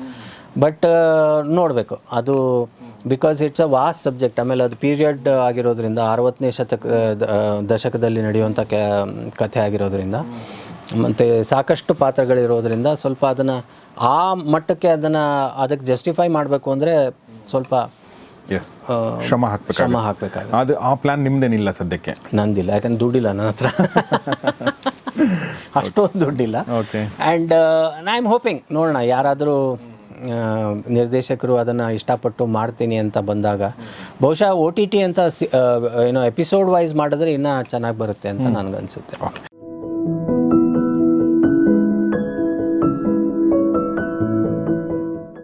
ಬಟ್ ನೋಡಬೇಕು. ಅದು because it's a vast subject ಆಮೇಲೆ ಅದು ಪೀರಿಯಡ್ ಆಗಿರೋದ್ರಿಂದ ಅರವತ್ತನೇ ಶತಕ ದಶಕದಲ್ಲಿ ನಡೆಯುವಂಥ ಕಥೆ ಆಗಿರೋದ್ರಿಂದ ಮತ್ತು ಸಾಕಷ್ಟು ಪಾತ್ರಗಳಿರೋದ್ರಿಂದ ಸ್ವಲ್ಪ ಅದನ್ನು ಆ ಮಟ್ಟಕ್ಕೆ ಅದನ್ನು ಅದಕ್ಕೆ ಜಸ್ಟಿಫೈ ಮಾಡಬೇಕು ಅಂದರೆ ಸ್ವಲ್ಪ ಶ್ರಮ ಹಾಕ್ಬೇಕು ಶ್ರಮ ಹಾಕಬೇಕಾಗುತ್ತೆ ಅದು ಆ ಪ್ಲಾನ್ ನಿಮ್ದೇನಿಲ್ಲ ಸದ್ಯಕ್ಕೆ? ನಂದಿಲ್ಲ ಯಾಕಂದ್ರೆ ದುಡ್ಡಿಲ್ಲ ನನ್ನ ಹತ್ರ. *laughs* ಅಷ್ಟೊಂದು ದುಡ್ಡಿಲ್ಲ. Okay and I am hoping ನೋಡೋಣ ಯಾರಾದರೂ ನಿರ್ದೇಶಕರು ಅದನ್ನು ಇಷ್ಟಪಟ್ಟು ಮಾಡ್ತೀನಿ ಅಂತ ಬಂದಾಗ ಬಹುಶಃ ಓ ಟಿ ಟಿ ಅಂತ ಏನೋ ಎಪಿಸೋಡ್ ವೈಸ್ ಮಾಡಿದ್ರೆ ಇನ್ನೂ ಚೆನ್ನಾಗಿ ಬರುತ್ತೆ ಅಂತ ನನಗನ್ಸುತ್ತೆ. ಓಕೆ